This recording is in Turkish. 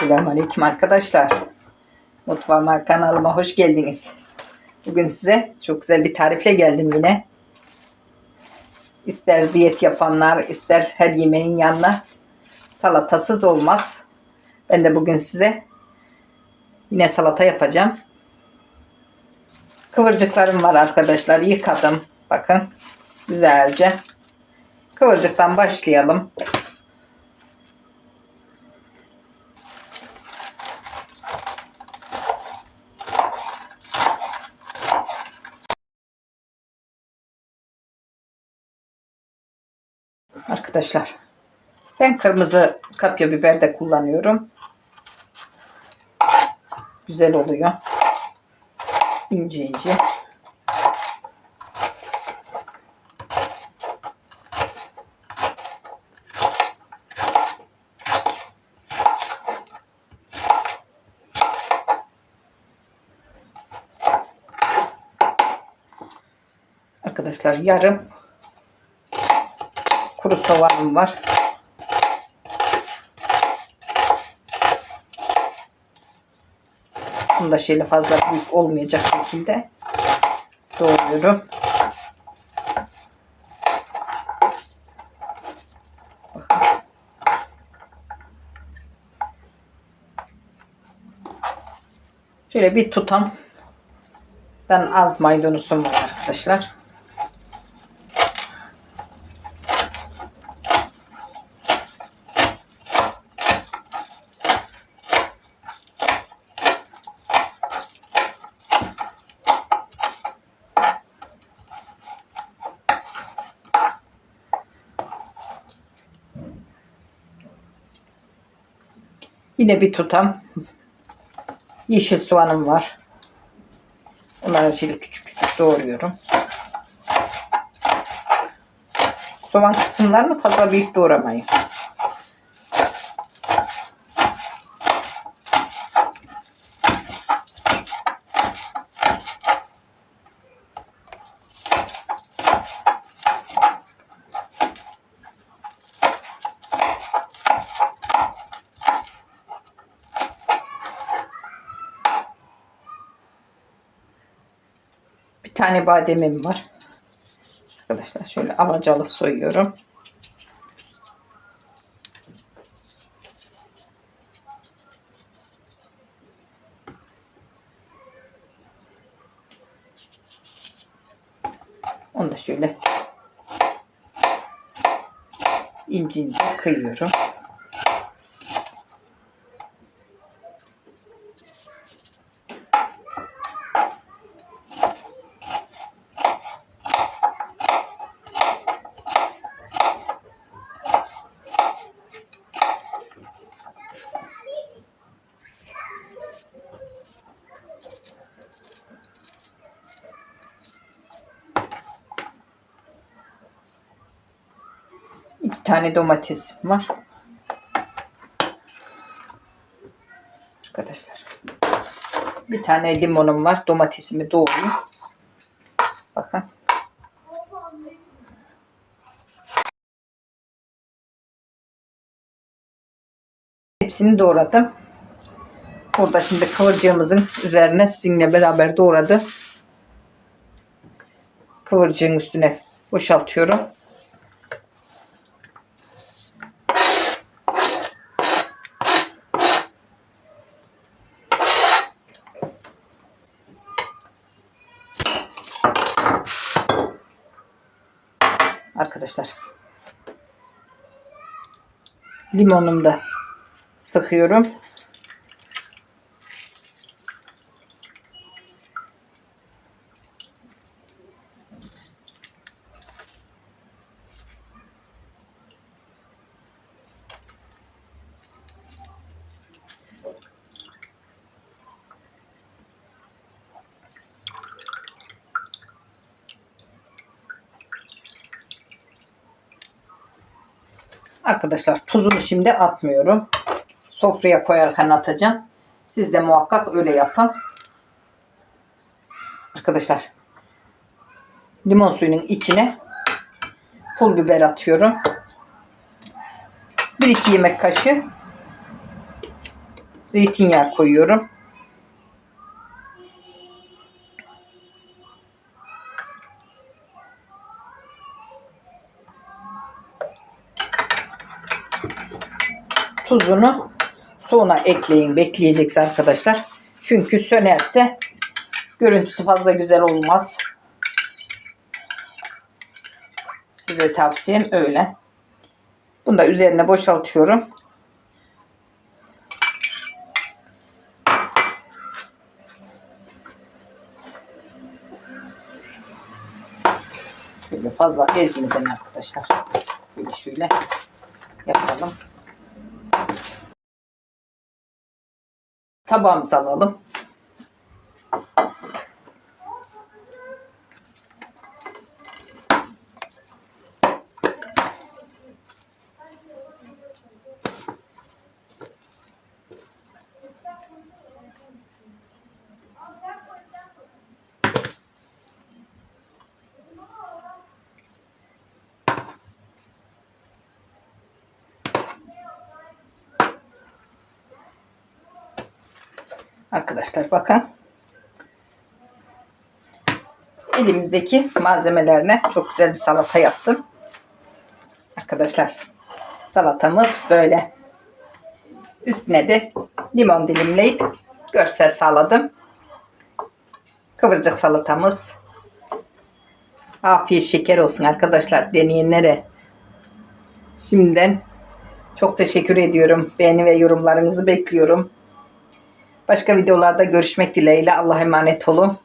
Selamünaleyküm arkadaşlar. Mutfağıma kanalıma hoş geldiniz. Bugün size çok güzel bir tarifle geldim yine. İster diyet yapanlar, ister her yemeğin yanına salatasız olmaz. Ben de bugün size yine salata yapacağım. Kıvırcıklarım var arkadaşlar. Yıkadım. Bakın güzelce. Kıvırcıktan başlayalım. Arkadaşlar ben kırmızı kapya biber de kullanıyorum. Güzel oluyor. İnce ince. Arkadaşlar yarım soğanım var. Bunu da şöyle fazla büyük olmayacak şekilde doğruyorum. Şöyle bir tutam ben az maydanozum var arkadaşlar. Yine bir tutam yeşil soğanım var. Onları şöyle küçük küçük doğruyorum. Soğan kısımlarını fazla büyük doğramayın. Tane bademim var. Arkadaşlar şöyle alacalı soyuyorum. Onu da şöyle ince ince kıyıyorum. İki tane domates var. Arkadaşlar. Bir tane limonum var. Domatesimi doğrayayım. Bakın. Hepsini doğradım. Burada şimdi kıvırcığımızın üzerine sizinle beraber doğradı. Kıvırcığın üstüne boşaltıyorum. Arkadaşlar. Limonumu da sıkıyorum. Arkadaşlar tuzunu şimdi atmıyorum. Sofraya koyarken atacağım. Siz de muhakkak öyle yapın. Arkadaşlar limon suyunun içine pul biber atıyorum. 1-2 yemek kaşığı zeytinyağı koyuyorum. Tuzunu sonra ekleyin. Bekleyeceksin arkadaşlar. Çünkü sönerse görüntüsü fazla güzel olmaz. Size tavsiyem öyle. Bunu da üzerine boşaltıyorum. Şöyle fazla ezmeden arkadaşlar. Böyle şöyle yapalım. Tabağımıza alalım. Arkadaşlar bakın. Elimizdeki malzemelerine çok güzel bir salata yaptım. Arkadaşlar salatamız böyle. Üstüne de limon dilimleyip görsel sağladım. Kıvırcık salatamız. Afiyet şeker olsun arkadaşlar deneyenlere. Şimdiden çok teşekkür ediyorum. Beğeni ve yorumlarınızı bekliyorum. Başka videolarda görüşmek dileğiyle. Allah'a emanet olun.